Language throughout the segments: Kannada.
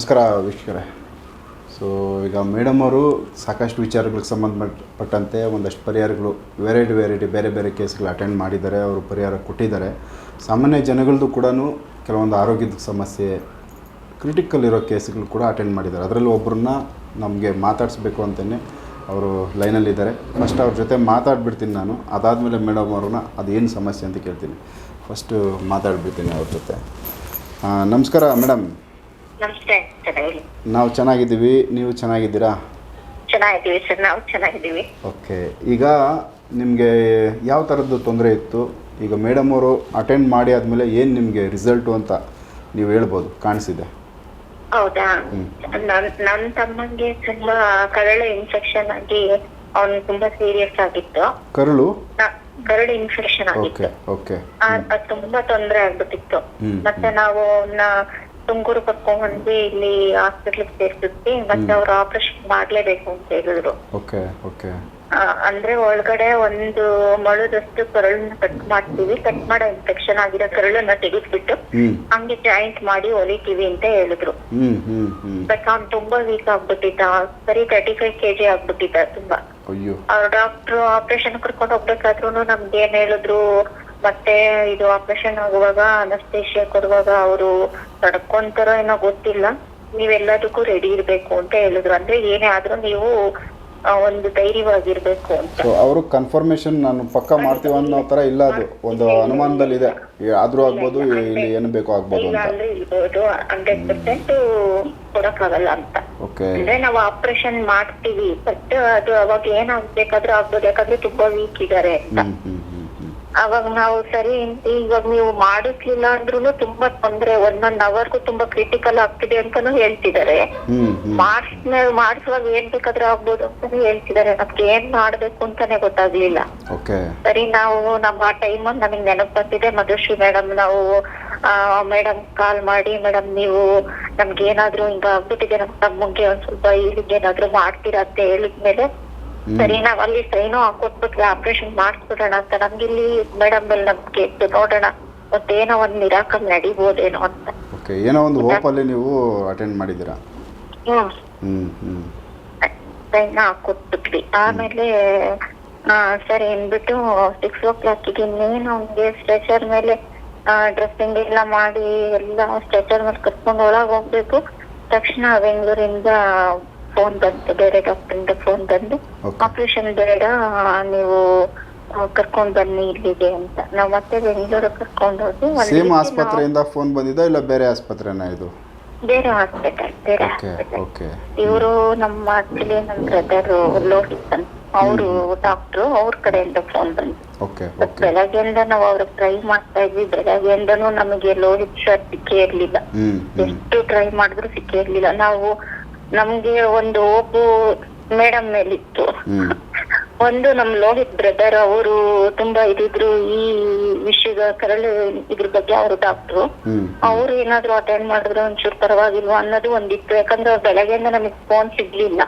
ನಮಸ್ಕಾರ ವೀಕ್ಷಕರೇ. ಸೊ ಈಗ ಮೇಡಮ್ ಅವರು ಸಾಕಷ್ಟು ವಿಚಾರಗಳಿಗೆ ಸಂಬಂಧಪಟ್ಟಂತೆ ಒಂದಷ್ಟು ಪರಿಹಾರಗಳು ವೆರೈಟಿ ವೆರೈಟಿ ಬೇರೆ ಬೇರೆ ಕೇಸ್ಗಳು ಅಟೆಂಡ್ ಮಾಡಿದ್ದಾರೆ, ಅವರು ಪರಿಹಾರ ಕೊಟ್ಟಿದ್ದಾರೆ. ಸಾಮಾನ್ಯ ಜನಗಳದ್ದು ಕೂಡ ಕೆಲವೊಂದು ಆರೋಗ್ಯದ ಸಮಸ್ಯೆ ಕ್ರಿಟಿಕಲ್ ಇರೋ ಕೇಸ್ಗಳು ಕೂಡ ಅಟೆಂಡ್ ಮಾಡಿದ್ದಾರೆ. ಅದರಲ್ಲಿ ಒಬ್ಬರನ್ನ ನಮಗೆ ಮಾತಾಡಿಸ್ಬೇಕು ಅಂತಲೇ ಅವರು ಲೈನಲ್ಲಿದ್ದಾರೆ. ಫಸ್ಟ್ ಅವ್ರ ಜೊತೆ ಮಾತಾಡ್ಬಿಡ್ತೀನಿ ನಾನು. ಅದಾದಮೇಲೆ ಮೇಡಮ್ ಅವ್ರನ್ನ ಅದೇನು ಸಮಸ್ಯೆ ಅಂತ ಕೇಳ್ತೀನಿ. ಫಸ್ಟು ಮಾತಾಡ್ಬಿಡ್ತೀನಿ ಅವ್ರ ಜೊತೆ. ನಮಸ್ಕಾರ ಮೇಡಮ್ ನಮಸ್ತೆ ಸರ್ ಹೇಳಿ ನಾವು ಚೆನ್ನಾಗಿದ್ದೀವಿ ನೀವು ಚೆನ್ನಾಗಿದ್ದೀರಾ? ಚೆನ್ನಾಗಿದ್ದೀವಿ ಸರ್ ನಾವು ಚೆನ್ನಾಗಿದ್ದೀವಿ. ಓಕೆ ಈಗ ನಿಮಗೆ ಯಾವ ಥರದ್ದು ತೊಂದರೆ ಇತ್ತು? ಈಗ ಮೇಡಮ್ ಅವರು ಅಟೆಂಡ್ ಮಾಡಿ ಆದಮೇಲೆ ಏನು ನಿಮಗೆ ರಿಸಲ್ಟು ಅಂತ ನೀವು ಹೇಳ್ಬೋದು ಕಾಣಿಸಿದೆ. ಹೌದಾ? ನನ್ನ ನನ್ ನನ್ ತಮ್ಮಂಗೆ ತುಂಬಾ ಕರಳು ಇನ್ಫೆಕ್ಷನ್ ಆಗಿ ಅವನು ತುಂಬಾ ಸೀರಿಯಸ್ ಆಗಿತ್ತು. ಕರುಳು? ಕರಳು ಇನ್ಫೆಕ್ಷನ್ ಆಗಿತ್ತು. Okay okay. ಆ- ತುಂಬಾ ತೊಂದರೆ ಆಗ್ಬಿಟ್ಟಿತ್ತು. ಮತ್ತೆ ನಾವು ತುಮಕೂರು ಕರ್ಕೊಂಡ್ ಬಂದು ಇಲ್ಲಿ ಹಾಸ್ಪಿಟ್ಲಿಗೆ ಸೇರ್ಸಿದ್ವಿ ಮತ್ತೆ ಅವ್ರು ಆಪರೇಷನ್ ಮಾಡ್ಲೇಬೇಕು ಅಂತ ಹೇಳಿದ್ರು. ಓಕೆ ಅಂದ್ರೆ ಒಳಗಡೆ ಒಂದು ಮೊಳದಷ್ಟು ಕರಳನ್ನ ಕಟ್ ಮಾಡ್ತೀವಿ ಕಟ್ ಮಾಡೋ ಇನ್ಫೆಕ್ಷನ್ ಆಗಿರೋ ಕರಳನ್ನ ತೆಗೆದ್ಬಿಟ್ಟು ಹಂಗೆ ಜಾಯಿಂಟ್ ಮಾಡಿ ಹೊಲಿತೀವಿ ಅಂತ ಹೇಳಿದ್ರು. ಬಟ್ ಅವ್ನು ತುಂಬಾ ವೀಕ್ ಆಗ್ಬಿಟ್ಟಿದ್ದ ಸರಿ ತರ್ಟಿ ಫೈವ್ ಕೆಜಿ ಆಗ್ಬಿಟ್ಟಿದ್ದ ತುಂಬಾ. ಅವ್ರ ಡಾಕ್ಟರ್ ಆಪರೇಷನ್ ಕರ್ಕೊಂಡು ಹೋಗ್ಬೇಕಾದ್ರು ನಮ್ಗೆ ಏನ್ ಹೇಳಿದ್ರು ಮತ್ತೆ ಇದು ಆಪರೇಷನ್ ಆಗುವಾಗ ಅನಸ್ತೇಶಿಯಾ ಕೊಡುವಾಗ ಅವರು ತಡ್ಕೊಂತಾರೋ ಏನೋ ಗೊತ್ತಿಲ್ಲ. ನೀವೆಲ್ಲದಕ್ಕೂ ರೆಡಿ ಇರ್ಬೇಕು ಅಂತ ಹೇಳಿದ್ರು. ಅಂದ್ರೆ ಏನೇ ಆದ್ರೂ ನೀವು ಒಂದು ಧೈರ್ಯವಾಗಿರ್ಬೇಕು ಅಂತ. ಸೊ ಅವರು ಕನ್ಫರ್ಮೇಷನ್ ನಾನು ಪಕ್ಕ ಮಾಡ್ತೀವಿ ಅನ್ನೋ ತರ ಇಲ್ಲ ಅದು. ಒಂದು ಅನುಮಾನದಲ್ಲಿದೆ. ಆದ್ರೂ ಆಗ್ಬೋದು ಇಲ್ಲಿ ಏನು ಬೇಕೋ ಆಗ್ಬೋದು ಇಲ್ಲ ಅಂತ. ಅಂದ್ರೆ ಇರ್ಬೋದು. ಹಂಡ್ರೆಡ್ ಪರ್ಸೆಂಟ್ ಕೊಡಕ್ಕಾಗಲ್ಲ ಅಂತ. ಓಕೆ. ಅಂದ್ರೆ ನಾವು ಆಪರೇಷನ್ ಮಾಡ್ತೀವಿ ಬಟ್ ಅದು ಅವಾಗ ಏನಾಗ್ಬೇಕಾದ್ರೂ ಆಗ್ಬೋದು. ಯಾಕಂದ್ರೆ ತುಂಬಾ ವೀಕ್ ಇದಾರೆ ಅಂತ. ಅವಾಗ ನಾವು ಸರಿ ಇವಾಗ ನೀವು ಮಾಡಿಸ್ಲಿಲ್ಲ ಅಂದ್ರೂ ತುಂಬಾ ತೊಂದ್ರೆ ಒಂದೊಂದ್ ಅವರ್ಗೂ ತುಂಬಾ ಕ್ರಿಟಿಕಲ್ ಆಗ್ತಿದೆ ಅಂತಾನು ಹೇಳ್ತಿದ್ದಾರೆ ಮಾಡಿಸ್ಮೇಲೆ ಮಾಡಿಸುವಾಗ ಏನ್ ಬೇಕಾದ್ರೂ ಆಗ್ಬೋದು ಅಂತಾನು ಹೇಳ್ತಿದ್ದಾರೆ ನಮ್ಗೆ ಏನ್ ಮಾಡ್ಬೇಕು ಅಂತಾನೆ ಗೊತ್ತಾಗ್ಲಿಲ್ಲ. ಸರಿ ನಾವು ನಮ್ಮ ಆ ಟೈಮ್ ನಮಗೆ ನೆನಪ್ ಬಂದಿದೆ. ಮಧುಶ್ರೀ ಮೇಡಮ್ ನಾವು ಮೇಡಮ್ ಕಾಲ್ ಮಾಡಿ ಮೇಡಮ್ ನೀವು ನಮ್ಗೆ ಏನಾದ್ರು ಹಿಂಗ ಆಗ್ಬಿಟ್ಟಿದೆ ನಮ್ ತಮ್ಮಂಗೆ ಒಂದ್ ಸ್ವಲ್ಪ ಏನಾದ್ರೂ ಮಾಡ್ತೀರಾ ಅಂತ ಹೇಳಿದ್ಮೇಲೆ ಸರಿ ನಾವ್ ಅಲ್ಲಿ ಸೈನು ಹಾಕೊಟ್ಬಿಟ್ರೆ ಆಪರೇಷನ್ ಮಾಡಿಸ್ಬಿಡೋಣ ಅಂತ. ನಮ್ಗೆ ಇಲ್ಲಿ ಮೇಡಮ್ ಮೇಲೆ ನಮ್ಗೆ ಇತ್ತು ನೋಡೋಣ. ಮತ್ತೇನೋ ಒಂದ್ ನಿರಾಕಲ್ ನಡಿಬೋದೇನೋ ಅಂತ. ಓಕೆ ಏನೋ ಒಂದು ಹೋಪಲ್ಲಿ ನೀವು ಅಟೆಂಡ್ ಮಾಡಿದ್ದೀರಾ? ಹ್ಮ್. ಹ್ಞೂ ಹ್ಞೂ ಸೈನ್ ಹಾಕೊಟ್ಬಿಟ್ವಿ ಆಮೇಲೆ ಆ, ಸರಿ ಅಂದ್ಬಿಟ್ಟು ಸಿಕ್ಸ್ ಓ ಕ್ಲಾಕಿಗೆ ಇನ್ನೇನು ಅವ್ನಿಗೆ ಸ್ಟ್ರೆಚರ್ ಮೇಲೆ ಡ್ರೆಸ್ಸಿಂಗ್ ಎಲ್ಲ ಮಾಡಿ ಎಲ್ಲ ಸ್ಟ್ರೆಚರ್ ಮೇಲೆ ಕರ್ಕೊಂಡು ಒಳಗ್ ಹೋಗ್ಬೇಕು. ತಕ್ಷಣ ಬೆಂಗಳೂರಿಂದ ಫೋನ್ ಬಂತು ಬೇರೆ ಡಾಕ್ಟರಿಂದ ಫೋನ್ ಬಂದು Okay. ಆಪರೇಷನ್ ಬೇಡ ನೀವು ಕರ್ಕೊಂಡ್ ಬನ್ನಿ ಇಲ್ಲಿಗೆ ಅಂತ. ನಾವು ಮತ್ತೆ ಬೆಂಗಳೂರು ಕರ್ಕೊಂಡು ಹೋಗಿ ಒಂದ್ ಸೇಮ್ ಆಸ್ಪತ್ರೆಯಿಂದ ಫೋನ್ ಬಂದಿದ್ದಾ ಇಲ್ಲ ಬೇರೆ ಆಸ್ಪತ್ರೆನಾ ಇದು? ಬೇರೆ ಹಾಸ್ಪಿಟಲ್ ಬೇರೆ ಓಕೆ ಹಾಸ್ಪಿಟಲ್ ಓಕೆ ಇವರು ನಮ್ಮ ಆಕ್ಚುಲಿ ನಮ್ಮ ಬ್ರದರ್ ಲೋಹಿತ್ ಅಂತ. ಅವರು ಡಾಕ್ಟ್ರು ಅವ್ರ ಕಡೆಯಿಂದ ಫೋನ್ ಬಂತು ಓಕೆ ಬಟ್ ಓಕೆ ಬೆಳಗ್ಗೆಯಿಂದ ನಾವು ಅವ್ರಿಗೆ ಟ್ರೈ ಮಾಡ್ತಾ ಇದ್ವಿ. ಬೆಳಗ್ಗೆಯಿಂದನೂ ನಮಗೆ ಲೋಹಿತ್ ಸರ್ ಸಿಕ್ಕೇ ಇರ್ಲಿಲ್ಲ. ಎಷ್ಟು ಟ್ರೈ ಮಾಡಿದ್ರು ಸಿಕ್ಕೇ ಇರ್ಲಿಲ್ಲ. ನಾವು ನಮ್ಗೆ ಒಂದು ಒಬ್ಬು ಮೇಡಮ್ ಮೇಲಿತ್ತು. ಒಂದು ನಮ್ ಲೋಹಿತ್ ಬ್ರದರ್ ಅವರು ತುಂಬಾ ಇದಿದ್ರು ಈ ವಿಷಯದ ಕರಳು ಇದ್ರ ಬಗ್ಗೆ ಅವರು ಡಾಕ್ಟ್ರು ಅವ್ರು ಏನಾದ್ರು ಅಟೆಂಡ್ ಮಾಡಿದ್ರೆ ಒಂಚೂರು ಪರವಾಗಿಲ್ವಾ ಅನ್ನೋದು ಒಂದಿತ್ತು. ಯಾಕಂದ್ರೆ ಅವ್ರು ಬೆಳಗ್ಗೆಯಿಂದ ನಮಗೆ ಫೋನ್ ಸಿಗ್ಲಿಲ್ಲ.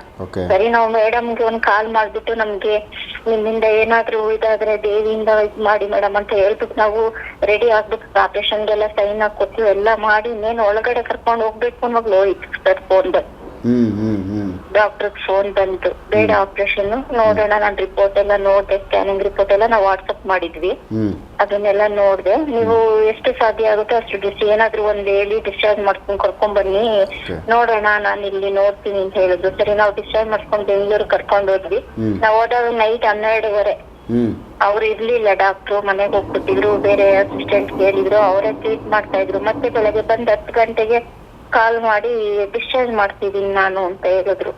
ಸರಿ ನಾವು ಮೇಡಮ್ಗೆ ಒಂದ್ ಕಾಲ್ ಮಾಡ್ಬಿಟ್ಟು ನಮ್ಗೆ ನಿಮ್ಮಿಂದ ಏನಾದ್ರು ಇದಾದ್ರೆ ದೇವಿಯಿಂದ ಇದ್ ಮಾಡಿ ಮೇಡಮ್ ಅಂತ ಹೇಳ್ಬಿಟ್ಟು ನಾವು ರೆಡಿ ಆಗ್ಬಿಟ್ಟು ಆಪರೇಷನ್ಗೆಲ್ಲ ಸೈನ್ ಹಾಕೊಟ್ಟು ಎಲ್ಲ ಮಾಡಿ ಇನ್ನೇನು ಒಳಗಡೆ ಕರ್ಕೊಂಡು ಹೋಗ್ಬೇಕು ಅನ್ನೋದು ಲೋಹಿತ್ ಸರ್ ಫೋನ್ ಬಂತು ಡಾಕ್ಟರ್ ಫೋನ್ ಬಂತು. ಬೇಡ ಆಪರೇಷನ್ ನೋಡೋಣ ನಾನ್ ರಿಪೋರ್ಟ್ ಎಲ್ಲ ನೋಡ್ದೆ ಸ್ಕ್ಯಾನಿಂಗ್ ರಿಪೋರ್ಟ್ ಎಲ್ಲ ನಾವು ವಾಟ್ಸಪ್ ಮಾಡಿದ್ವಿ. ಅದನ್ನೆಲ್ಲ ನೋಡ್ದೆ. ನೀವು ಎಷ್ಟು ಸಾಧ್ಯ ಆಗುತ್ತೆ ಅಷ್ಟು ಡಿಸ್ ಏನಾದ್ರೂ ಒಂದ್ ಹೇಳಿ ಡಿಸ್ಚಾರ್ಜ್ ಮಾಡ್ಕೊಂಡ್ ಕರ್ಕೊಂಡ್ ಬನ್ನಿ. ನೋಡೋಣ ನಾನು ಇಲ್ಲಿ ನೋಡ್ತೀನಿ ಅಂತ ಹೇಳಿದ್ರು. ಸರಿ ನಾವು ಡಿಸ್ಚಾರ್ಜ್ ಮಾಡ್ಕೊಂಡ್ ಬೆಂಗಳೂರು ಕರ್ಕೊಂಡ್ ಹೋದ್ವಿ. ನಾವು ಹೋದಾಗ ನೈಟ್ ಹನ್ನೆರಡುವರೆ. ಅವ್ರು ಇರ್ಲಿಲ್ಲ ಡಾಕ್ಟ್ರು ಮನೆಗೆ ಹೋಗ್ಬಿಟ್ಟಿದ್ರು. ಬೇರೆ ಅಸಿಸ್ಟೆಂಟ್ ಕೇಳಿದ್ರು. ಅವರೇ ಟ್ರೀಟ್ ಮಾಡ್ತಾ ಇದ್ರು. ಮತ್ತೆ ಬೆಳಗ್ಗೆ ಬಂದ್ ಹತ್ತು ಗಂಟೆಗೆ ಕಾಲ್ ಮಾಡಿ ಡಿಸ್ಚಾರ್ಜ್ ಮಾಡ್ತಿದೀನಿ ನಾನು ಅಂತ ಹೇಳಿದ್ರು.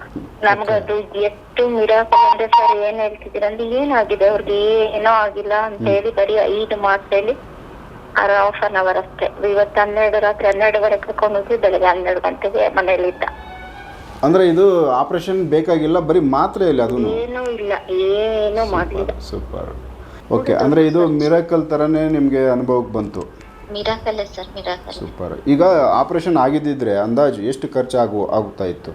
ನಮ್ಗದು ಎಷ್ಟು ಮಿರಾಕಲ್ ಅಂದ್ರೆ ಸರ್ ಏನ್ ಹೇಳ್ತಿದ್ದೀರ ಅಂದ್ರೆ ಏನಾಗಿದೆ? ಅವ್ರಿಗೆ ಏನೋ ಆಗಿಲ್ಲ ಅಂತ ಹೇಳಿ ಬರೀ ಐದು ಮಾಸಲ್ಲಿ ಹಾಫ್ ಅನ್ ಅವರ್ ಅಷ್ಟೇ. ಇವತ್ತು ಹನ್ನೆರಡು ರಾತ್ರಿ ಹನ್ನೆರಡುವರೆ ಕರ್ಕೊಂಡು ಹೋಗಿ ಬೆಳಗ್ಗೆ ಹನ್ನೆರಡು ಗಂಟೆಗೆ ಮನೇಲಿದ್ದ ಅಂದ್ರೆ ಇದು ಆಪರೇಷನ್ ಬೇಕಾಗಿಲ್ಲ ಬರೀ ಮಾತ್ರೆ ಇಲ್ಲ ಅದು ಏನೂ ಇಲ್ಲ ಏನೂ ಮಾಡಲಿಲ್ಲ. ಸೂಪರ್ ಓಕೆ ಅಂದ್ರೆ ಇದು ಮಿರಾಕಲ್ ತರನೇ ನಿಮಗೆ ಅನುಭವಕ್ಕೆ ಬಂತು. ಮಿರಾಕಲ್ಲೇ ಸರ್ ಮಿರಾಕಲ್ ಸೂಪರ್ ಈಗ ಆಪ್ರೇಷನ್ ಆಗಿದ್ದಿದ್ರೆ ಅಂದಾಜು ಎಷ್ಟು ಖರ್ಚು ಆಗು ಆಗುತ್ತಾ ಇತ್ತು?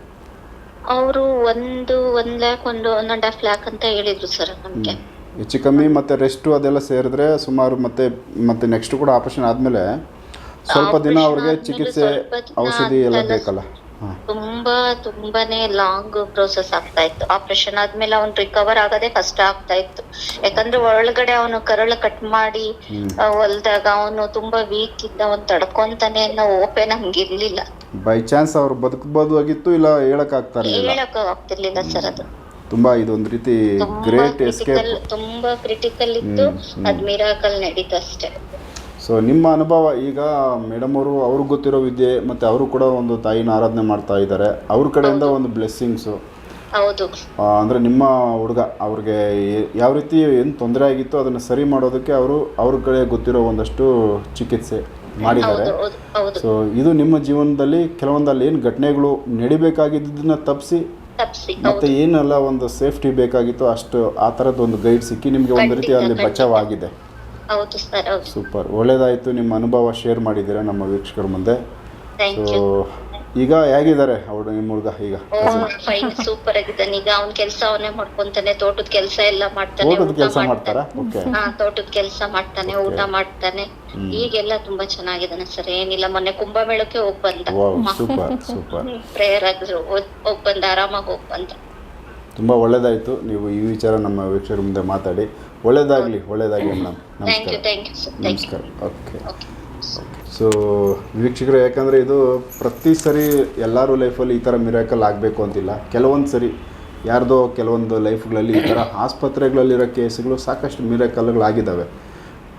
ಅವರು ಒಂದು ಒಂದ್ ಲ್ಯಾಕ್ ಒಂದು ಒನ್ ಅಂಡ್ ಹಾಫ್ ಲ್ಯಾಕ್ ಅಂತ ಹೇಳಿದ್ರು ಸರ್ ನಮಗೆ. ಹೆಚ್ಚು ಕಮ್ಮಿ ಮತ್ತೆ ರೆಸ್ಟು ಅದೆಲ್ಲ ಸೇರಿದ್ರೆ ಸುಮಾರು ಮತ್ತೆ ಮತ್ತೆ ನೆಕ್ಸ್ಟ್ ಕೂಡ ಆಪರೇಷನ್ ಆದಮೇಲೆ ಸ್ವಲ್ಪ ದಿನ ಅವ್ರಿಗೆ ಚಿಕಿತ್ಸೆ ಔಷಧಿ ಎಲ್ಲ ಬೇಕಲ್ಲ. ತುಂಬಾ ತುಂಬಾನೇ ಲಾಂಗ್ ಪ್ರೋಸೆಸ್ ಆಗ್ತಾ ಇತ್ತು. ಆಪರೇಷನ್ ಆದ್ಮೇಲೆ ಅವ್ನು ರಿಕವರ್ ಆಗದೆ ಕಷ್ಟ ಆಗ್ತಾ ಇತ್ತು. ಯಾಕಂದ್ರೆ ಒಳಗಡೆ ಅವನು ಕರಳು ಕಟ್ ಮಾಡಿ ಹೊಲ್ದಾಗ ಅವನು ತುಂಬಾ ವೀಕ್ ಇದ್ದ ಅವ್ನು ತಡ್ಕೊಂತಾನೆ ಅನ್ನೋ ಓಪನ್ ಹಂಗಿರ್ಲಿಲ್ಲ. ಬೈ ಚಾನ್ಸ್ ಅವ್ರು ಬದುಕಬಹುದು ಆಗಿತ್ತು ಇಲ್ಲ ಹೇಳಕ್ ಆಗ್ತಾ ಹೇಳಕ್ ಆಗ್ತಿರ್ಲಿಲ್ಲ ಸರ್ ಅದು. ತುಂಬಾ ಇದೊಂದು ರೀತಿ ಗ್ರೇಟ್ ಎಸ್ಕೇಪ್ ತುಂಬಾ ಕ್ರಿಟಿಕಲ್ ಇತ್ತು. ಅದ್ ಮಿರಾಕಲ್ ನಡೀತು ಅಷ್ಟೇ. ಸೊ ನಿಮ್ಮ ಅನುಭವ ಈಗ ಮೇಡಮ್ ಅವರು ಅವ್ರಿಗೆ ಗೊತ್ತಿರೋ ವಿದ್ಯೆ ಮತ್ತು ಅವರು ಕೂಡ ಒಂದು ತಾಯಿನ ಆರಾಧನೆ ಮಾಡ್ತಾ ಇದ್ದಾರೆ. ಅವ್ರ ಕಡೆಯಿಂದ ಒಂದು ಬ್ಲೆಸ್ಸಿಂಗ್ಸು ಹೌದು. ಅಂದರೆ ನಿಮ್ಮ ಹುಡುಗ ಅವ್ರಿಗೆ ಯಾವ ರೀತಿ ಏನು ತೊಂದರೆ ಆಗಿತ್ತು ಅದನ್ನು ಸರಿ ಮಾಡೋದಕ್ಕೆ ಅವರು ಅವ್ರ ಕಡೆ ಗೊತ್ತಿರೋ ಒಂದಷ್ಟು ಚಿಕಿತ್ಸೆ ಮಾಡಿದ್ದಾರೆ. ಸೊ ಇದು ನಿಮ್ಮ ಜೀವನದಲ್ಲಿ ಕೆಲವೊಂದಲ್ಲಿ ಏನು ಘಟನೆಗಳು ನಡಿಬೇಕಾಗಿದ್ದನ್ನ ತಪ್ಪಿಸಿ ಮತ್ತೆ ಏನೆಲ್ಲ ಒಂದು ಸೇಫ್ಟಿ ಬೇಕಾಗಿತ್ತು ಅಷ್ಟು ಆ ಥರದ್ದು ಒಂದು ಗೈಡ್ ಸಿಕ್ಕಿ ನಿಮಗೆ ಒಂದು ರೀತಿ ಅಲ್ಲಿ ಖಂಡಿತ, ಬಚಾವ್ ಆಗಿದೆ. ಹೌದು ಸರ್ ಹೌದು. ಸೂಪರ್. ಒಳ್ಳೇದಾಯ್ತು ನಿಮ್ಮ ಅನುಭವ ಶೇರ್ ಮಾಡಿದ್ದೀರಾ ನಮ್ಮ ವೀಕ್ಷಕರ ಮುಂದೆ. ಥ್ಯಾಂಕ್ ಸೊ ಯು ಈಗ ಹೇಗಿದ್ದಾರೆ ಅವರು ನಿಮ್ಮ ಹುಡುಗ ಈಗ? ಓ ಫೈನ್ ಸೂಪರ್ ಆಗಿದ್ದಾನೆ. ಈಗ ಅವ್ನ್ ಕೆಲ್ಸ ಅವನೇ ಮಾಡ್ಕೊಂತಾನೆ ತೋಟದ ಕೆಲಸ ಎಲ್ಲ ಮಾಡ್ತಾನೆ ತೋಟದ ಊಟ ಕೆಲಸ ಮಾಡ್ತಾನೆ. ಓಕೆ ಹಾ ತೋಟದ ಕೆಲ್ಸ ಮಾಡ್ತಾನೆ ಊಟ ಮಾಡ್ತಾನೆ. ಹ್ಮ್. ಈಗೆಲ್ಲ ತುಂಬಾ ಚೆನ್ನಾಗಿದ್ದಾನೆ ಸರ್ ಏನಿಲ್ಲ. ಮೊನ್ನೆ ಕುಂಭಮೇಳಕ್ಕೆ ಹೋಗ್ ಬಂದ. ವಾವ್ ಸೂಪರ್ ಸೂಪರ್ ಪ್ರೇಯರ್ ಆಗಿದ್ರು ಹೋಗ್- ಹೋಗ್ ಬಂದ ಆರಾಮಾಗಿ ಹೋಗ್ ಬಂದ. ತುಂಬ ಒಳ್ಳೇದಾಯ್ತು. ನೀವು ಈ ವಿಚಾರ ನಮ್ಮ ವೀಕ್ಷಕರ ಮುಂದೆ ಮಾತಾಡಿ. ಒಳ್ಳೇದಾಗಲಿ ಒಳ್ಳೆಯದಾಗಲಿ ಮೇಡಮ್. ನಮಸ್ಕಾರ. ನಮಸ್ಕಾರ. ಓಕೆ. ಸೊ ವೀಕ್ಷಕರು ಯಾಕಂದರೆ ಇದು ಪ್ರತಿ ಸರಿ ಎಲ್ಲರೂ ಲೈಫಲ್ಲಿ ಈ ಥರ ಮಿರಾಕಲ್ ಆಗಬೇಕು ಅಂತಿಲ್ಲ. ಕೆಲವೊಂದು ಸರಿ ಯಾರ್ದೋ ಕೆಲವೊಂದು ಲೈಫ್ಗಳಲ್ಲಿ ಈ ಥರ ಆಸ್ಪತ್ರೆಗಳಲ್ಲಿರೋ ಕೇಸ್ಗಳು ಸಾಕಷ್ಟು ಮಿರಾಕಲ್ಗಳಾಗಿದ್ದಾವೆ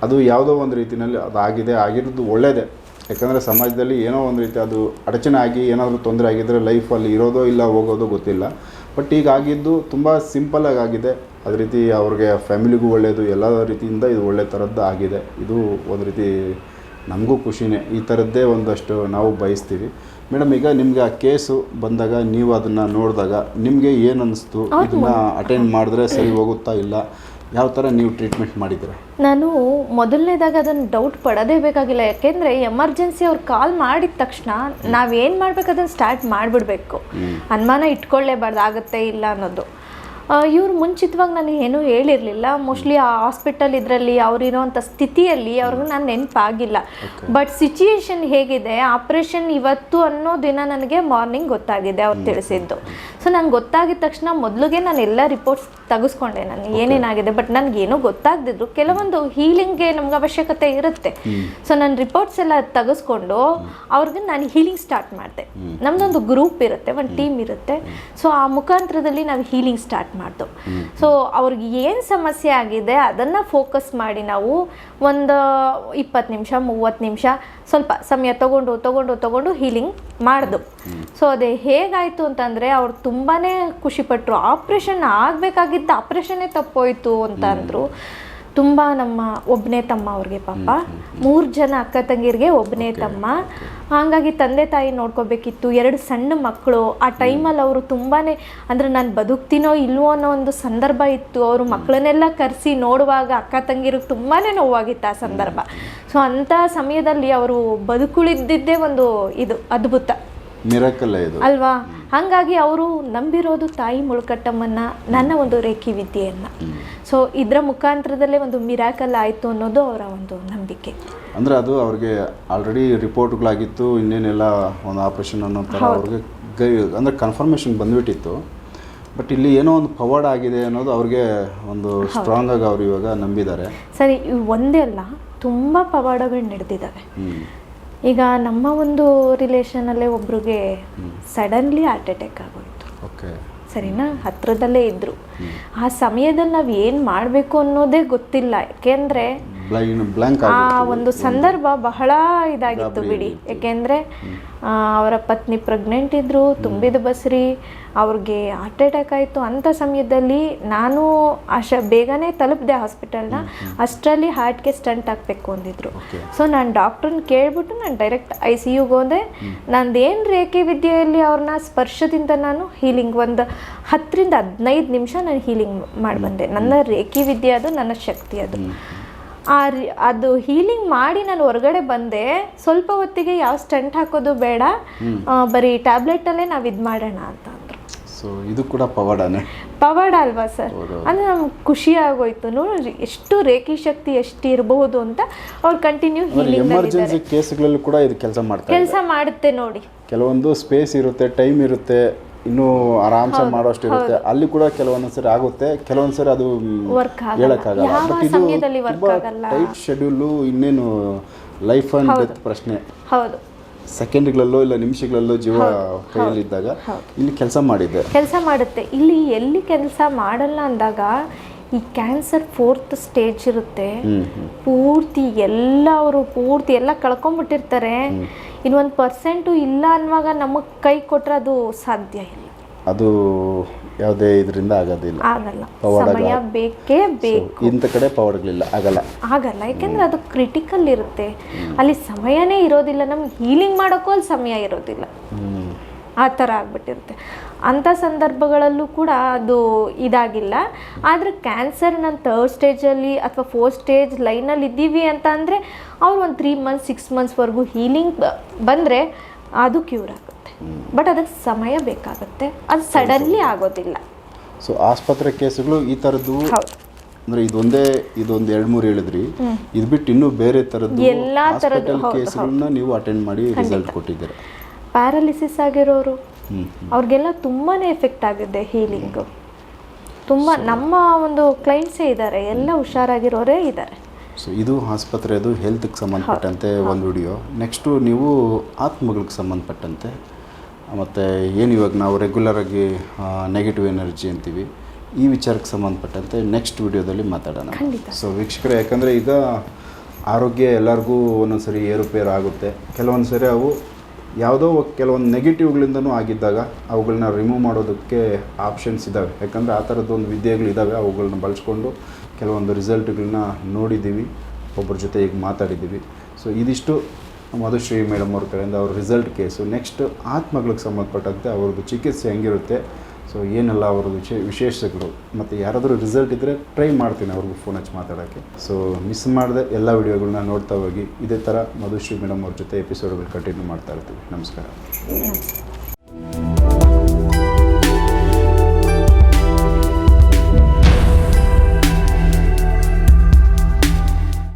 ಅದು ಯಾವುದೋ ಒಂದು ರೀತಿಯಲ್ಲಿ ಅದು ಆಗಿದೆ ಆಗಿರೋದು ಒಳ್ಳೆಯದೇ ಯಾಕಂದರೆ ಸಮಾಜದಲ್ಲಿ ಏನೋ ಒಂದು ರೀತಿ ಅದು ಅಡಚಣೆ ಆಗಿ ಏನಾದರೂ ತೊಂದರೆ ಆಗಿದ್ದರೆ ಲೈಫಲ್ಲಿ ಇರೋದೋ ಇಲ್ಲ ಹೋಗೋದೋ ಗೊತ್ತಿಲ್ಲ. ಬಟ್ ಈಗ ಆಗಿದ್ದು ತುಂಬ ಸಿಂಪಲಾಗಿ ಆಗಿದೆ. ಅದೇ ರೀತಿ ಅವ್ರಿಗೆ ಫ್ಯಾಮಿಲಿಗೂ ಒಳ್ಳೆಯದು ಎಲ್ಲ ರೀತಿಯಿಂದ ಇದು ಒಳ್ಳೆ ಥರದ್ದು ಆಗಿದೆ. ಇದು ಒಂದು ರೀತಿ ನಮಗೂ ಖುಷಿನೇ. ಈ ಥರದ್ದೇ ಒಂದಷ್ಟು ನಾವು ಬಯಸ್ತೀವಿ. ಮೇಡಮ್ ಈಗ ನಿಮಗೆ ಆ ಕೇಸು ಬಂದಾಗ ನೀವು ಅದನ್ನು ನೋಡಿದಾಗ ನಿಮಗೆ ಏನು ಅನ್ನಿಸ್ತು ಇದನ್ನ ಅಟೆಂಡ್ ಮಾಡಿದ್ರೆ ಸರಿ ಹೋಗುತ್ತಾ ಇಲ್ಲ? ಯಾವ ಥರ ನೀವು ಟ್ರೀಟ್ಮೆಂಟ್ ಮಾಡಿದ್ರೆ ನಾನು ಮೊದಲನೇದಾಗ ಅದನ್ನು ಡೌಟ್ ಪಡೋದೇ ಬೇಕಾಗಿಲ್ಲ. ಯಾಕೆಂದರೆ ಎಮರ್ಜೆನ್ಸಿ ಅವ್ರು ಕಾಲ್ ಮಾಡಿದ ತಕ್ಷಣ ನಾವೇನು ಮಾಡಬೇಕು ಅದನ್ನು ಸ್ಟಾರ್ಟ್ ಮಾಡಿಬಿಡ್ಬೇಕು. ಅನುಮಾನ ಇಟ್ಕೊಳ್ಳೇಬಾರ್ದು ಆಗುತ್ತೆ ಇಲ್ಲ ಅನ್ನೋದು. ಇವ್ರು ಮುಂಚಿತವಾಗಿ ನನಗೆ ಏನೂ ಹೇಳಿರಲಿಲ್ಲ. ಮೋಸ್ಟ್ಲಿ ಆ ಹಾಸ್ಪಿಟಲ್ ಇದರಲ್ಲಿ ಅವರಿರೋಂಥ ಸ್ಥಿತಿಯಲ್ಲಿ ಅವ್ರಿಗೂ ನಾನು ನೆನಪಾಗಿಲ್ಲ. ಬಟ್ ಸಿಚುಯೇಷನ್ ಹೇಗಿದೆ? ಆಪ್ರೇಷನ್ ಇವತ್ತು ಅನ್ನೋ ದಿನ ನನಗೆ ಮಾರ್ನಿಂಗ್ ಗೊತ್ತಾಗಿದೆ ಅವ್ರು ತಿಳಿಸಿದ್ದು. ಸೊ ನಂಗೆ ಗೊತ್ತಾಗಿದ ತಕ್ಷಣ ಮೊದಲಿಗೆ ನಾನು ಎಲ್ಲ ರಿಪೋರ್ಟ್ಸ್ ತೆಗೆಸ್ಕೊಂಡೆ ನಾನು. ಏನೇನಾಗಿದೆ? ಬಟ್ ನನಗೇನೂ ಗೊತ್ತಾಗದಿದ್ರು. ಕೆಲವೊಂದು ಹೀಲಿಂಗ್ಗೆ ನಮ್ಗೆ ಅವಶ್ಯಕತೆ ಇರುತ್ತೆ. ಸೊ ನಾನು ರಿಪೋರ್ಟ್ಸ್ ಎಲ್ಲ ತೆಗೆಸ್ಕೊಂಡು ಅವ್ರಿಗೆ ನಾನು ಹೀಲಿಂಗ್ ಸ್ಟಾರ್ಟ್ ಮಾಡಿದೆ. ನಮ್ಮದೊಂದು ಗ್ರೂಪ್ ಇರುತ್ತೆ ಒಂದು ಟೀಮ್ ಇರುತ್ತೆ. ಸೊ ಆ ಮುಖಾಂತರದಲ್ಲಿ ನಾವು ಹೀಲಿಂಗ್ ಸ್ಟಾರ್ಟ್ ಮಾಡ್ದು ಸೊ ಅವ್ರಿಗೆ ಏನು ಸಮಸ್ಯೆ ಆಗಿದೆ, ಅದನ್ನು ಫೋಕಸ್ ಮಾಡಿ ನಾವು ಒಂದು ಇಪ್ಪತ್ತು ನಿಮಿಷ, ಮೂವತ್ತು ನಿಮಿಷ ಸ್ವಲ್ಪ ಸಮಯ ತಗೊಂಡು ತಗೊಂಡು ತಗೊಂಡು ಹೀಲಿಂಗ್ ಮಾಡ್ದು ಸೊ ಅದೇ ಹೇಗಾಯಿತು ಅಂತಂದರೆ ಅವ್ರು ತುಂಬಾ ಖುಷಿಪಟ್ಟರು ಆಪ್ರೇಷನ್ ಆಗಬೇಕಾಗಿದ್ದ ಆಪ್ರೇಷನ್ನೇ ತಪ್ಪೋಯ್ತು ಅಂತ ಅಂದರು ತುಂಬ ನಮ್ಮ ಒಬ್ಬನೇ ತಮ್ಮ ಅವ್ರಿಗೆ ಪಾಪ. ಮೂರು ಜನ ಅಕ್ಕ ತಂಗಿರಿಗೆ ಒಬ್ಬನೇ ತಮ್ಮ. ಹಾಗಾಗಿ ತಂದೆ ತಾಯಿ ನೋಡ್ಕೋಬೇಕಿತ್ತು. ಎರಡು ಸಣ್ಣ ಮಕ್ಕಳು ಆ ಟೈಮಲ್ಲಿ ಅವರು ತುಂಬಾ ಅಂದರೆ ನಾನು ಬದುಕ್ತೀನೋ ಇಲ್ವೋ ಅನ್ನೋ ಒಂದು ಸಂದರ್ಭ ಇತ್ತು. ಅವರು ಮಕ್ಕಳನ್ನೆಲ್ಲ ಕರೆಸಿ ನೋಡುವಾಗ ಅಕ್ಕ ತಂಗಿರಿಗೆ ತುಂಬಾ ನೋವಾಗಿತ್ತು ಆ ಸಂದರ್ಭ. ಸೊ ಅಂಥ ಸಮಯದಲ್ಲಿ ಅವರು ಬದುಕುಳಿದ್ದಿದ್ದೇ ಒಂದು ಇದು ಅದ್ಭುತ. ಇದು. ಅಲ್ವಾ? ಹಾಗಾಗಿ ಅವರು ನಂಬಿರೋದು ತಾಯಿ ಮುಳುಕಟ್ಟಮ್ಮನ್ನ ನನ್ನ ಒಂದು ರೇಖಿ ವಿದ್ಯೆಯನ್ನ ಸೊ ಇದರ ಮುಖಾಂತರದಲ್ಲೇ ಒಂದು ಮಿರಾಕಲ್ ಆಯಿತು ಅನ್ನೋದು ಅವರ ಒಂದು ನಂಬಿಕೆ. ಅಂದ್ರೆ ಅದು ಅವ್ರಿಗೆ ಆಲ್ರೆಡಿ ರಿಪೋರ್ಟ್ಗಳಾಗಿತ್ತು ಇನ್ನೇನೆಲ್ಲ ಒಂದು ಆಪರೇಷನ್ ಅನ್ನೋ ಥರ ಅವ್ರಿಗೆ ಗೈ ಅಂದರೆ ಕನ್ಫರ್ಮೇಷನ್ ಬಂದ್ಬಿಟ್ಟಿತ್ತು. ಬಟ್ ಇಲ್ಲಿ ಏನೋ ಒಂದು ಪವರ್ಡ್ ಆಗಿದೆ ಅನ್ನೋದು ಅವ್ರಿಗೆ ಒಂದು ಸ್ಟ್ರಾಂಗ್ ಆಗಿ ಅವ್ರು ಇವಾಗ ನಂಬಿದ್ದಾರೆ. ಸರಿ ಒಂದೇ ಅಲ್ಲ ತುಂಬ ಪವಾಡಗಳು ನಡೆದಿದ್ದಾವೆ ಈಗ ನಮ್ಮ ಒಂದು ರಿಲೇಷನಲ್ಲೇ ಒಬ್ರಿಗೆ ಸಡನ್ಲಿ ಹಾರ್ಟ್ ಅಟ್ಯಾಕ್ ಆಗೋಯ್ತು. ಓಕೆ ಸರಿನಾ? ಹತ್ರದಲ್ಲೇ ಇದ್ದರು ಆ ಸಮಯದಲ್ಲಿ ನಾವು ಏನು ಮಾಡಬೇಕು ಅನ್ನೋದೇ ಗೊತ್ತಿಲ್ಲ. ಯಾಕೆಂದರೆ ಬ್ಲ್ಯಾಂಕ್ ಆ ಒಂದು ಸಂದರ್ಭ ಬಹಳ ಇದಾಗಿತ್ತು ಬಿಡಿ. ಯಾಕೆಂದ್ರೆ ಅವರ ಪತ್ನಿ ಪ್ರೆಗ್ನೆಂಟ್ ಇದ್ದರು ತುಂಬಿದ ಬಸ್ರಿ ಅವ್ರಿಗೆ ಹಾರ್ಟ್ ಅಟ್ಯಾಕ್ ಆಯಿತು ಅಂಥ ಸಮಯದಲ್ಲಿ ನಾನು ಅಶ ಬೇಗನೆ ತಲುಪಿದೆ ಹಾಸ್ಪಿಟಲ್ನ. ಅಷ್ಟರಲ್ಲಿ ಹಾರ್ಟ್ಗೆ ಸ್ಟಂಟ್ ಹಾಕಬೇಕು ಅಂದಿದ್ರು. ಸೊ ನಾನು ಡಾಕ್ಟ್ರನ್ನ ಕೇಳ್ಬಿಟ್ಟು ನಾನು ಡೈರೆಕ್ಟ್ ಐ ಸಿ ಯುಗೆ ಹೋದೆ. ನಂದೇನು ರೇಖೆ ವಿದ್ಯೆಯಲ್ಲಿ ಅವ್ರನ್ನ ಸ್ಪರ್ಶದಿಂದ ನಾನು ಹೀಲಿಂಗ್ ಒಂದು ಹತ್ತರಿಂದ ಹದಿನೈದು ನಿಮಿಷ ನಾನು ಹೀಲಿಂಗ್ ಮಾಡಿ ಬಂದೆ. ನನ್ನ ರೇಖೆ ವಿದ್ಯೆ ಅದು ನನ್ನ ಶಕ್ತಿ ಅದು. ಆ ರಿ- ಅದು ಹೀಲಿಂಗ್ ಮಾಡಿ ನಾನು ಹೊರಗಡೆ ಬಂದೆ. ಸ್ವಲ್ಪ ಹೊತ್ತಿಗೆ ಯಾವ ಸ್ಟಂಟ್ ಹಾಕೋದು ಬೇಡ. ಬರೀ ಟ್ಯಾಬ್ಲೆಟಲ್ಲೇ ನಾವು ಇದು ಮಾಡೋಣ ಅಂತ ಅಂದರು. ಸೊ ಇದು ಕೂಡ ಪವಾಡನೇ? ಪವಾಡ ಅಲ್ವಾ ಸರ್. ಅಂದ್ರೆ ನಮ್ಗೆ ಖುಷಿ ಆಗೋಯ್ತು. ನೋಡಿ ಎಷ್ಟು ರೇಖಿ ಶಕ್ತಿ ಎಷ್ಟು ಇರಬಹುದು ಅಂತ ಅವ್ರು ಕಂಟಿನ್ಯೂ ಹೀಲಿಂಗ್ ಎಮರ್ಜೆನ್ಸಿ ಕೇಸ್ಗಳಲ್ಲೂ ಕೂಡ ಇದು ಕೆಲಸ ಮಾಡ್ತಾರೆ ಕೆಲಸ ಮಾಡುತ್ತೆ ನೋಡಿ. ಕೆಲವೊಂದು ಸ್ಪೇಸ್ ಇರುತ್ತೆ ಟೈಮ್ ಇರುತ್ತೆ. ಇನ್ನೂ ಆರಾಮ್ಸೆ ಮಾಡೋಷ್ಟು ಇರುತ್ತೆ ಅಲ್ಲಿ ಕೂಡ ಕೆಲವೊಂದ್ಸರಿ ಆಗುತ್ತೆ. ಕೆಲವೊಂದ್ಸರಿ ಅದು. ಹೇಳಕ್ಕಾಗಲ್ಲ. ಬಟ್ ಇದು ತುಂಬಾ ಆಗಲ್ಲ. ಟೈಟ್ ಶೆಡ್ಯೂಲು ಇನ್ನೇನು ಲೈಫ್ ಅಂಡ್ ಡೆತ್ ಪ್ರಶ್ನೆ. ಹೌದು. ಸೆಕೆಂಡ್ಗಳಲ್ಲೋ ಇಲ್ಲ ನಿಮಿಷಗಳಲ್ಲೋ ಜೀವ ಕೈಯಲ್ಲಿದ್ದಾಗ ಇಲ್ಲಿ ಕೆಲಸ ಮಾಡಿದ್ದೆ. ಕೆಲಸ ಮಾಡುತ್ತೆ. ಇಲ್ಲಿ ಎಲ್ಲಿ ಕೆಲಸ ಮಾಡಲ್ಲ ಅಂದಾಗ ಈ ಕ್ಯಾನ್ಸರ್ ಫೋರ್ತ್ ಸ್ಟೇಜ್ ಇರುತ್ತೆ. ಪೂರ್ತಿ ಎಲ್ಲ ಅವರು ಪೂರ್ತಿ ಎಲ್ಲ ಕಳ್ಕೊಂಡ್ಬಿಟ್ಟಿರ್ತಾರೆ ಇನ್ನೊಂದು ಪರ್ಸೆಂಟು ಇಲ್ಲ ಅನ್ನುವಾಗ ನಮಗೆ ಕೈ ಕೊಟ್ಟರೆ ಅದು ಸಾಧ್ಯ ಇಲ್ಲ. ಅದು ಯಾವುದೇ ಇದರಿಂದ ಆಗೋದಿಲ್ಲ. ಆಗಲ್ಲ. ಸಮಯ ಬೇಕೇ ಬೇಕು. ಇಂಥ ಕಡೆ ಪವಾಡಗಳಿಲ್ಲ ಆಗಲ್ಲ. ಆಗಲ್ಲ. ಯಾಕೆಂದ್ರೆ ಅದು ಕ್ರಿಟಿಕಲ್ ಇರುತ್ತೆ. ಅಲ್ಲಿ ಸಮಯನೇ ಇರೋದಿಲ್ಲ. ನಮ್ಗೆ ಹೀಲಿಂಗ್ ಮಾಡೋಕ್ಕೂ ಅಲ್ಲಿ ಸಮಯ ಇರೋದಿಲ್ಲ. ಆ ಥರ ಆಗ್ಬಿಟ್ಟಿರುತ್ತೆ. ಅಂಥ ಸಂದರ್ಭಗಳಲ್ಲೂ ಕೂಡ ಅದು ಇದಾಗಿಲ್ಲ. ಆದರೆ ಕ್ಯಾನ್ಸರ್ ನನ್ನ ತರ್ಡ್ ಸ್ಟೇಜಲ್ಲಿ ಅಥವಾ ಫೋರ್ತ್ ಸ್ಟೇಜ್ ಲೈನಲ್ಲಿ ಇದ್ದೀವಿ ಅಂತ ಅಂದರೆ ಅವ್ರು ಒಂದು ತ್ರೀ ಮಂತ್ಸ್ ಸಿಕ್ಸ್ ಮಂತ್ಸ್ವರೆಗೂ ಹೀಲಿಂಗ್ ಬಂದರೆ ಅದು ಕ್ಯೂರ್ ಆಗುತ್ತೆ. ಬಟ್ ಅದಕ್ಕೆ ಸಮಯ ಬೇಕಾಗುತ್ತೆ. ಅದು ಸಡನ್ಲಿ ಆಗೋದಿಲ್ಲ. ಸೊ ಆಸ್ಪತ್ರೆ ಕೇಸುಗಳು ಈ ಥರದ್ದು ಅಂದ್ರೆ ಇದೊಂದೇ ಇದೊಂದು ಎರಡು ಮೂರು ಹೇಳಿದ್ರಿ. ಇದು ಬಿಟ್ಟು ಇನ್ನೂ ಬೇರೆ ಥರದ್ದು ಎಲ್ಲ ಥರದ್ದು, ಹಾಸ್ಪಿಟಲ್ ಕೇಸ್ಗಳನ್ನ ನೀವು ಅಟೆಂಡ್ ಮಾಡಿ ರಿಸಲ್ಟ್ ಕೊಟ್ಟಿದ್ದೀರಾ? ಪ್ಯಾರಾಲಿಸಿಸ್ ಆಗಿರೋರು ಅವ್ರಿಗೆಲ್ಲ ತುಂಬಾ ಎಫೆಕ್ಟ್ ಆಗಿದೆ ಹೀಲಿಂಗು ತುಂಬ ನಮ್ಮ ಒಂದು ಕ್ಲೈಂಟ್ಸೇ ಇದ್ದಾರೆ ಎಲ್ಲ ಹುಷಾರಾಗಿರೋರೇ ಇದ್ದಾರೆ ಸೊ ಇದು ಆಸ್ಪತ್ರೆದು ಹೆಲ್ತ್ಗೆ ಸಂಬಂಧಪಟ್ಟಂತೆ ಒಂದು ವಿಡಿಯೋ ನೆಕ್ಸ್ಟು ನೀವು ಆತ್ಮಗಳಿಗೆ ಸಂಬಂಧಪಟ್ಟಂತೆ ಮತ್ತು ಏನು ಇವಾಗ ನಾವು ರೆಗ್ಯುಲರಾಗಿ ನೆಗೆಟಿವ್ ಎನರ್ಜಿ ಅಂತೀವಿ ಈ ವಿಚಾರಕ್ಕೆ ಸಂಬಂಧಪಟ್ಟಂತೆ ನೆಕ್ಸ್ಟ್ ವಿಡಿಯೋದಲ್ಲಿ ಮಾತಾಡೋಣ. ಸೊ ವೀಕ್ಷಕರು ಯಾಕಂದರೆ ಈಗ ಆರೋಗ್ಯ ಎಲ್ಲರಿಗೂ ಒಂದೊಂದು ಸರಿ ಏರುಪೇರು ಆಗುತ್ತೆ. ಕೆಲವೊಂದು ಸರಿ ಅವು ಯಾವುದೋ ಕೆಲವೊಂದು ನೆಗೆಟಿವ್ಗಳಿಂದನೂ ಆಗಿದ್ದಾಗ ಅವುಗಳನ್ನ ರಿಮೂವ್ ಮಾಡೋದಕ್ಕೆ ಆಪ್ಷನ್ಸ್ ಇದ್ದಾವೆ ಯಾಕಂದರೆ ಆ ಥರದ್ದೊಂದು ವಿದ್ಯೆಗಳಿದ್ದಾವೆ ಅವುಗಳನ್ನ ಬಳಸ್ಕೊಂಡು ಕೆಲವೊಂದು ರಿಸಲ್ಟ್ಗಳನ್ನ ನೋಡಿದ್ದೀವಿ ಒಬ್ಬರ ಜೊತೆ ಈಗ ಮಾತಾಡಿದ್ದೀವಿ. ಸೊ ಇದಿಷ್ಟು ಮಧುಶ್ರೀ ಮೇಡಮ್ ಅವ್ರ ಕಡೆಯಿಂದ ಅವ್ರ ರಿಸಲ್ಟ್ ಕೇಸು ನೆಕ್ಸ್ಟ್ ಆತ್ಮಗಳಿಗೆ ಸಂಬಂಧಪಟ್ಟಂತೆ ಅವ್ರದ್ದು ಚಿಕಿತ್ಸೆ ಹೆಂಗಿರುತ್ತೆ ಸೊ ಏನೆಲ್ಲ ಅವ್ರದ್ದು ವಿಶೇ ವಿಶೇಷಗಳು ಮತ್ತು ಯಾರಾದರೂ ರಿಸಲ್ಟ್ ಇದ್ದರೆ ಟ್ರೈ ಮಾಡ್ತೀನಿ ಅವ್ರಿಗೂ ಫೋನ್ ಹಚ್ಚಿ ಮಾತಾಡೋಕ್ಕೆ. ಸೊ ಮಿಸ್ ಮಾಡಿದೆ ಎಲ್ಲ ವಿಡಿಯೋಗಳನ್ನ ನೋಡ್ತಾ ಹೋಗಿ, ಇದೇ ಥರ ಮಧುಶ್ರೀ ಮೇಡಮ್ ಅವ್ರ ಜೊತೆ ಎಪಿಸೋಡ್ಗಳು ಕಂಟಿನ್ಯೂ ಮಾಡ್ತಾ ಇರ್ತೀವಿ. ನಮಸ್ಕಾರ.